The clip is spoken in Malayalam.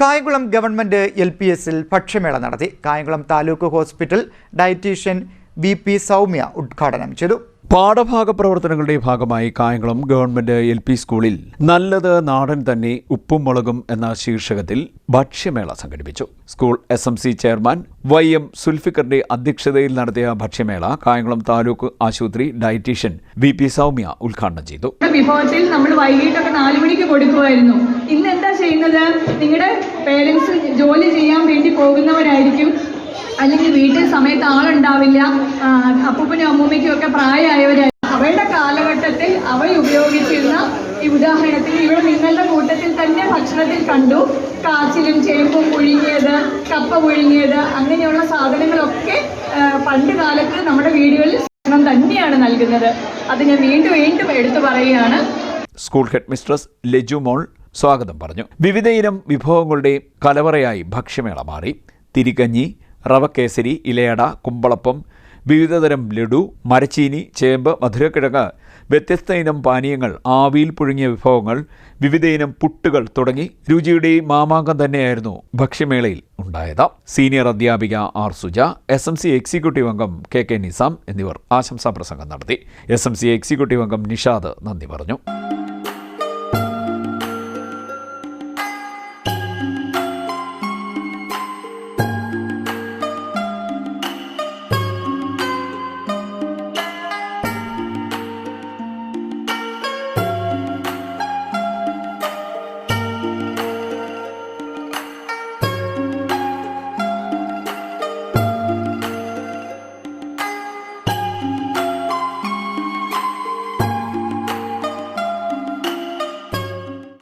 കായംകുളം ഗവൺമെന്റ് എൽ പി എസിൽ ഭക്ഷ്യമേള നടത്തി. Kayamkulam taluk hospital dietician V P Soumya ഉദ്ഘാടനം ചെയ്തു. പാഠഭാഗ പ്രവർത്തനങ്ങളുടെ ഭാഗമായി കായംകുളം ഗവൺമെന്റ് എൽ പി സ്കൂളിൽ നല്ലത് നാടൻ തന്നെ ഉപ്പും മുളകും എന്ന ശീർഷകത്തിൽ ഭക്ഷ്യമേള സംഘടിപ്പിച്ചു. School S M C chairman Y M സുൽഫിക്കറിന്റെ അധ്യക്ഷതയിൽ നടത്തിയ ഭക്ഷ്യമേള കായംകുളം താലൂക്ക് ആശുപത്രി ഡയറ്റീഷ്യൻ വി പി സൗമ്യ ഉദ്ഘാടനം ചെയ്തു. വിഭവത്തിൽ നമ്മൾ വൈകിട്ടൊക്കെ നാല് മണിക്ക് കൊടുക്കുമായിരുന്നു. ഇന്ന് എന്താ ചെയ്യുന്നത്? നിങ്ങളുടെ പേരൻസ് ജോലി ചെയ്യാൻ വേണ്ടി പോകുന്നവരായിരിക്കും. അല്ലെങ്കിൽ വീട്ടിൽ സമയത്ത് ആളുണ്ടാവില്ല. അപ്പൂപ്പനും അമ്മൂമ്മയ്ക്കും ഒക്കെ പ്രായമായവരായി അവരുടെ കാലഘട്ടത്തിൽ അവർ ഉപയോഗിച്ചിരുന്ന ഈ ഉദാഹരണത്തിൽ ഇവിടെ നിങ്ങളുടെ കൂട്ടത്തിൽ തന്നെ ഭക്ഷണത്തിൽ കണ്ടു. കാച്ചിലും ചേമ്പും പുഴുങ്ങിയത് കപ്പ പുഴുങ്ങിയത് അങ്ങനെയുള്ള സാധനങ്ങളൊക്കെ പണ്ട് കാലത്ത് നമ്മുടെ വീടുകളിൽ ഭക്ഷണം തന്നെയാണ് നൽകുന്നത്. അത് ഞാൻ വീണ്ടും വീണ്ടും എടുത്തു പറയുകയാണ്. School head mistress Laju Mol സ്വാഗതം പറഞ്ഞു. വിവിധയിനം വിഭവങ്ങളുടെ കലവറയായി ഭക്ഷ്യമേള മാറി. തിരികഞ്ഞി റവക്കേസരി ഇലയട കുമ്പളപ്പം വിവിധതരം ലഡു മരച്ചീനി ചേമ്പ് മധുരക്കിഴങ്ങ് വ്യത്യസ്ത ഇനം പാനീയങ്ങൾ ആവിയിൽ പുഴുങ്ങിയ വിഭവങ്ങൾ വിവിധ ഇനം പുട്ടുകൾ തുടങ്ങി രുചിയുടെ മാമാങ്കം തന്നെയായിരുന്നു ഭക്ഷ്യമേളയിൽ ഉണ്ടായത്. സീനിയർ അധ്യാപിക R Suja S M C executive അംഗം കെ കെ നിസാം എന്നിവർ ആശംസാ പ്രസംഗം നടത്തി. എസ് എം സി എക്സിക്യൂട്ടീവ് അംഗം നിഷാദ് നന്ദി പറഞ്ഞു.